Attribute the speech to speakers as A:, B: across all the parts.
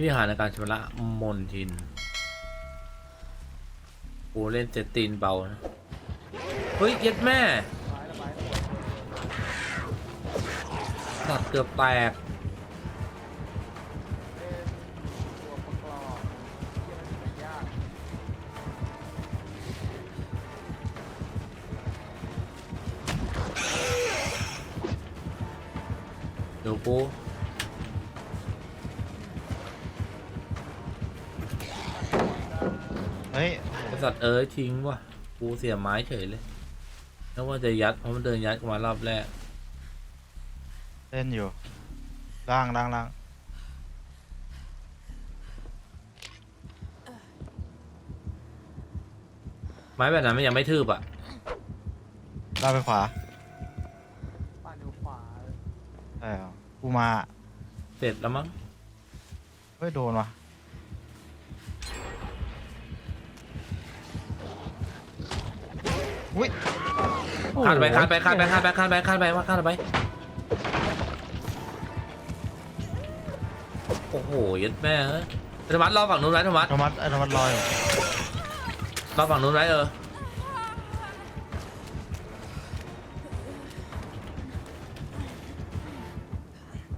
A: วิหารในการชำระมนทินกูเล่นเจตตีนเบานะ เฮ้ยเย็ดแม่สัตว์เกือบแตก
B: เป็นตัวประกอบที่มันเป็นยาก
A: เดี๋ยวกู
C: เฮ้ย
A: ไอ้สัตว์เอ้ยทิ้งว่ะ กูเสียไม้เฉยเลยนึกว่าจะยัดเพราะมันเดินยัดกูมารอบแรก
C: เล่นอยู่ล่างล่างล่าง
A: ไม้แบบนั้นมันยังไม่ทืบอะ
C: ล่างไปขวา
B: ปานอยู่ขวา
C: ใช่เหรอกูมา
A: เสร็จแล้วมั้ง
C: เฮ้ยโดนว่ะ อุ้ย
A: คาดไปคาดไปคาดไปคาดไปคาดไปคาดไปว่าคาดไปโอ้โหยัดแม่เอ้ยธรรมัดรอฝั่งนู้นไว้ธรรมัด
C: ธรรมัดไอ้ธรรมัดลอยอยู่
A: รอฝั่งนู้นไว้เออ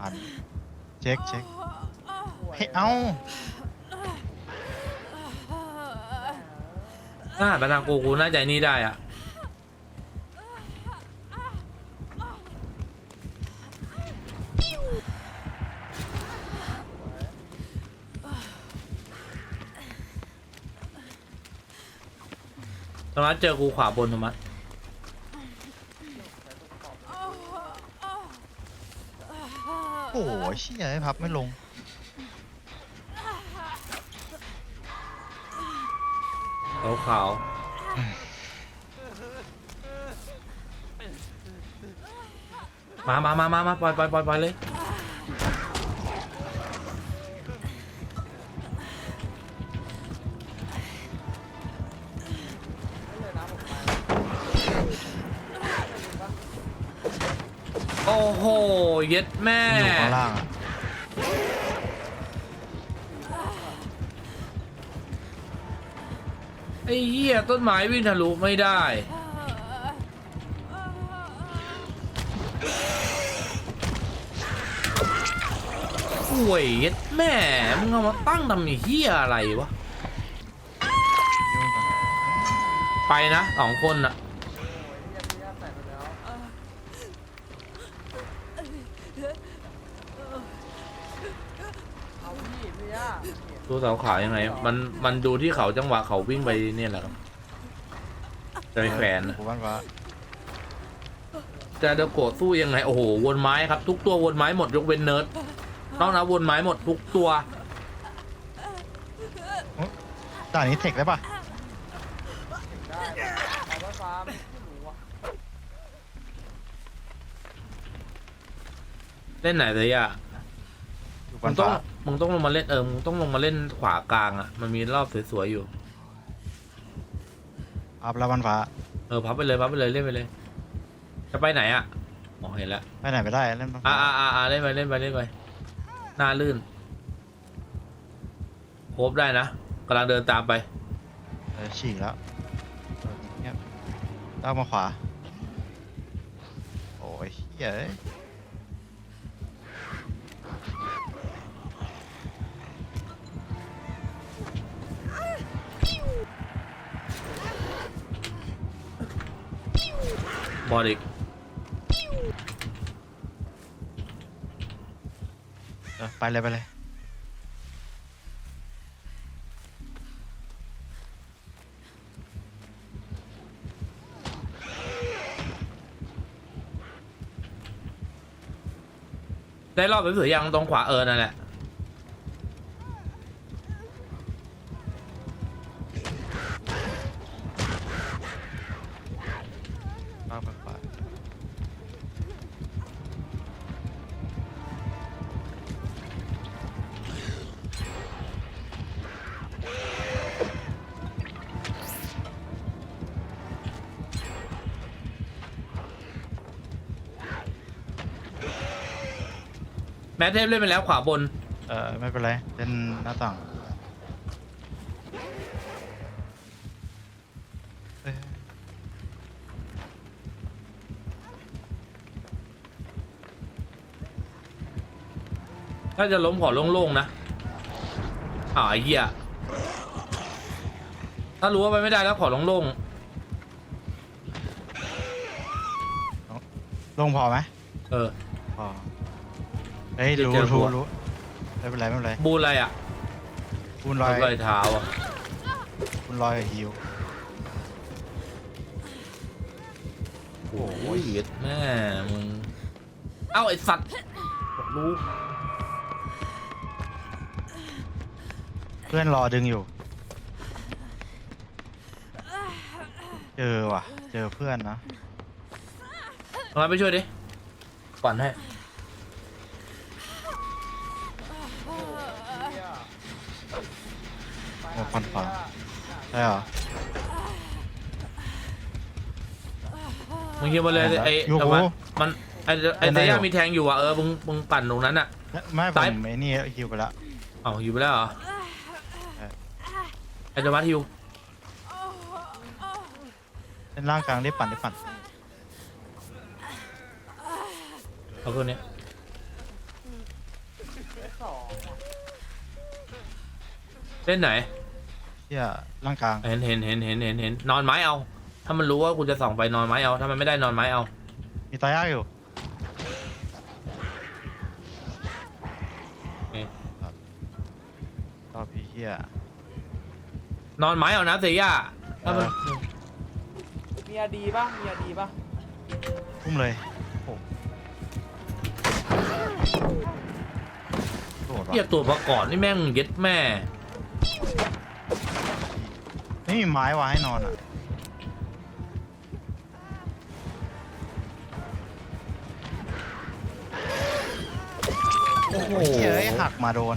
C: อ่านเช็คเช็คเฮ้ยเอ้า
A: ถ้าหันไปทางกูกูน่าใจนี่ได้อะ ธรรมะเจอกูขวาบนธรรมะ
C: โอ้โหเชี่ยไอ้พับไม่ลง
A: ขาวขาวมามามามามาปล่อยปล่อยปล่อยปล่อยเลย
B: เย็
A: ดแม่
C: อยู่ข้างล่างอะ
A: ไอ้เหี้ยต้นไม้วิ่งทะลุไม่ได้ห่วยเย็ดแม่มึงเอามาตั้งทำไอ้เหี้ยอะไรวะ
C: ยุ่งกัน
A: ไปนะสองคนอะ
B: โอ้ยเรียบเรียบใส่ไปแล้วเอาพี่พี่ย่า
A: ดูเสาขาวยังไง มันมันดูที่เขาจังหวะเขาวิ่งไปเนี่ยแหละครับจะไปแขวนอะ
C: กูบ้านฟ้า
A: จะเดโกะสู้ยังไงโอ้โหวนไม้ครับ ทุกตัววนไม้หมดยกเว้นเนิร์ดนอกนั้นวนไม้หมดทุกตัว
C: ด่านนี้เทคได้ปะ
B: ได้เอาไว้ฟาร์มไม่รู้อะ
A: เล่นไหนเลยอะ
C: อยู่
A: มึ
C: บ้างน
A: ต้อง
C: ฟ้า
A: มึงต้องลงมาเล่นเออ มึงต้องลงมาเล่นขวากลางอะมันมีรอบสวยๆอยู่
C: อัพแล้วบ้านฟ้า
A: เออ พับไปเลย พับไปเลย เล่นไปเลย จะไปไหนอะมองเห็นแล้ว
C: ไปไหนไม่ได้เล่นบ้าน
A: อ่า
C: ฟ้า
A: อ่าอ่าเล่นไป เล่นไป เล่นไป หน้าลื่นโคบได้นะกำลังเดินตามไป
C: เออฉีกแล้วเออเงียบก้าวมาขวา โอ้ยเฮ้ยเอ้ย
A: บอลอีก
C: เออไปเลยไปเลย
A: ได้รอบไปเสือยังตรงขวาเออนั่นแหละ ทเทพเล่นไปแล้วขวาบน
C: เอออไม่เป็นไรเป็นหน้าต่างเอ้ย
A: ถ้าจะล้มขอโล่งๆนะอ่าวไอ้เหี้ยถ้ารู้ว่าไปไม่ได้แล้วขอโล่ง
C: ลงพอไหม
A: ๆเออ
C: พอ เฮ้ย
A: เดี๋ยว
C: รู้
A: เจอหั
C: รู้
A: ว
C: รู้ไม่เป็นไรไม่เป็นไร
A: บูนอะไรอะ
C: คุณลอย
A: รอยเท้าอะ
C: คุณลอยกับฮิว
A: โอ้ยแม่มึงเอ้าไอสัตว์รู้
C: เพื่อนรอดึงอยู่ เจอว่ะ เจอเพื่อนนะ
A: มาไปช่วยดิปั่นให้
C: โอ้ควันฟ้าใช่เหรอ
A: มึงคิดมาเลย
C: ได้แล้ว
A: ไอ้
C: อยู่
A: แต่ว่ามันไอ้ไอ้
C: เป็น
A: เต
C: ไร
A: ย่า
C: อยู่
A: มีแทงอยู่อะเออมึงมึงปั่นตรงนั้นอะ
C: ไม่ผ
A: ซ้าย
C: มไอ้นี่ฮิวไปละ
A: เอ้าอยู่ไปแล้วเหรอ
C: ใช่
A: ไอ้จังหวัดฮิว
C: เล่นร่างกลางได้ปั่นได้ปั่น
A: เอาเครื่องนี้
B: สอง
A: เล่นไหน
C: เที่ยร่างกลาง
A: เห็นเห็นเห็นเห็นเห็นเห็นนอนไม้เอา ถ้ามันรู้ว่ากูจะส่องไปนอนไม้เอา ถ้ามันไม่ได้นอนไม้เอา
C: มีตายากอยู่
A: เอ๊ะ
C: รอบพี่เที่ย
A: นอนไม้เอานะเตย่าถ้ามัน
C: เออ
B: มีอาดีป่ะ มีอาดีป่ะ
C: พุ่มเลยโอ้โหโดด
A: เทีย
C: ว่ะ
A: บตัวประกอบนี่แม่งเย็ดแม่
C: ไม่มีไม้วางให้นอนอะ
A: โอ้โห
C: เฮ้ยหักมาโดน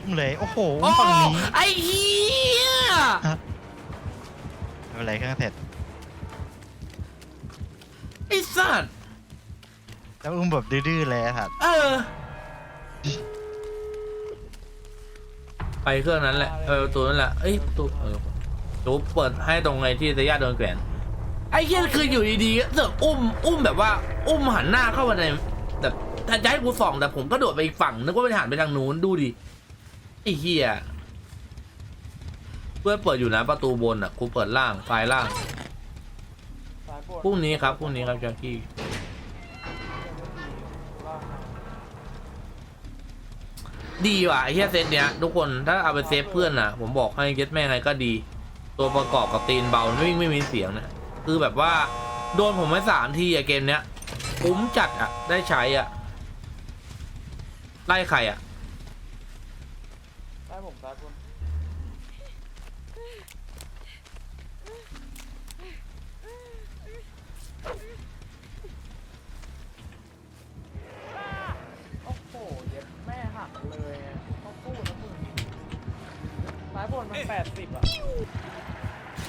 C: พุ่มเลย โอ้โห
A: โอ้
C: ฝั่งนี้
A: ไอ้เหี้ย
C: ไม่เป็นไรเครื่องเสร็จ
A: ไอ้สัตว์
C: แล้วอุ้มแบบดื้อๆเลยอะสัตว์
A: เออ ไปเครื่องนั้นแหละ เออประตัวนั้นแหละ เอ้ยประตูเออตูเปิดให้ตรงไอ้ที่เตย่าโดนแขวนไอ้เหี้ยคืออยู่ดีๆเสือกอุ้มอุ้มแบบว่า อุ้มหันหน้าเข้ามาในแบบถ้าจะให้กูส่องแต่ผมก็โดดไปอีกฝั่งนึกว่าไปหันไปทางนู้นดูดิไอ้เหี้ยเพื่อนเปิดอยู่นะประตูบนอะกูเปิดล่างซ้ายล่าง
B: สายบน
A: พรุ่งนี้ครับพรุ่งนี้ครับแจ็คกี้ ดีว่ะไอ้เฮียเซตเนี้ยทุกคนถ้าเอาไปเซฟเพื่อนอะ ผมบอกให้เก็ตแม่งไงก็ดี ตัวประกอบกับตีนเบาวิ่งไม่มีเสียงนะคือแบบว่า โดนผมไปสามทีอะเกมเนี้ยคุ้มจัดอะได้ใช้อะไล่ใครอะ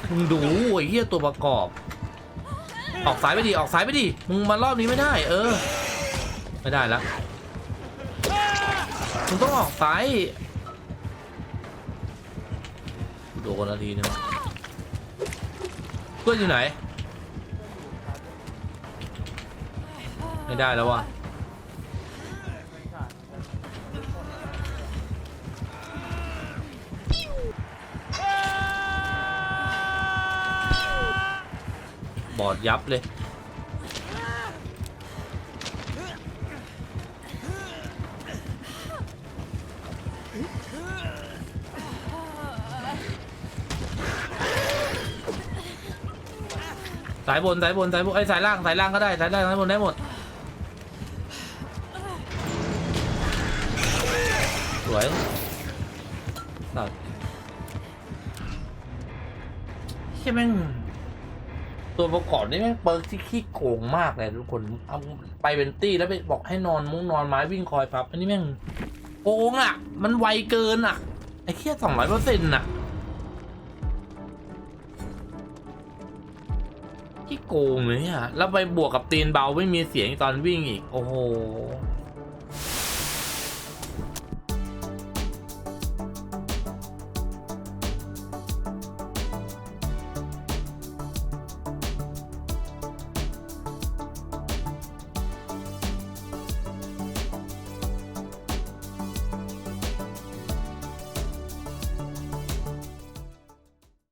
B: มึงดู
A: ไอ้เฮียตัวประกอบ ออกซ้ายไปดิออกซ้ายไปดิมึงมารอบนี้ไม่ได้ เออ ไม่ได้ละมึงต้องออกซ้ายโดนนาทีนึงเพื่อนอยู่ไหน ไม่ได้แล้วว่ะ อดยับเลย สายบน สายบน สายบนไอ้ยสายล่าง สายล่างก็ได้ สายล่าง สายบนได้หมด สวยตัดใช่แม่ง ตัวประกอบนี่แม่งเปิร์กที่ขี้โกงมากเลยทุกคนเอาไปเป็นตี้แล้วไปบอกให้นอนมุ้งนอนไม้วิ่งคอยพับอันนี้แม่งโกงอะ มันไวเกินอะ ไอ้เคียสองร้อยเปอร์เซ็นต์อะขี้โกงเลยอะ แล้วไปบวกกับตีนเบาไม่มีเสียงตอนวิ่งอีก โอ้โห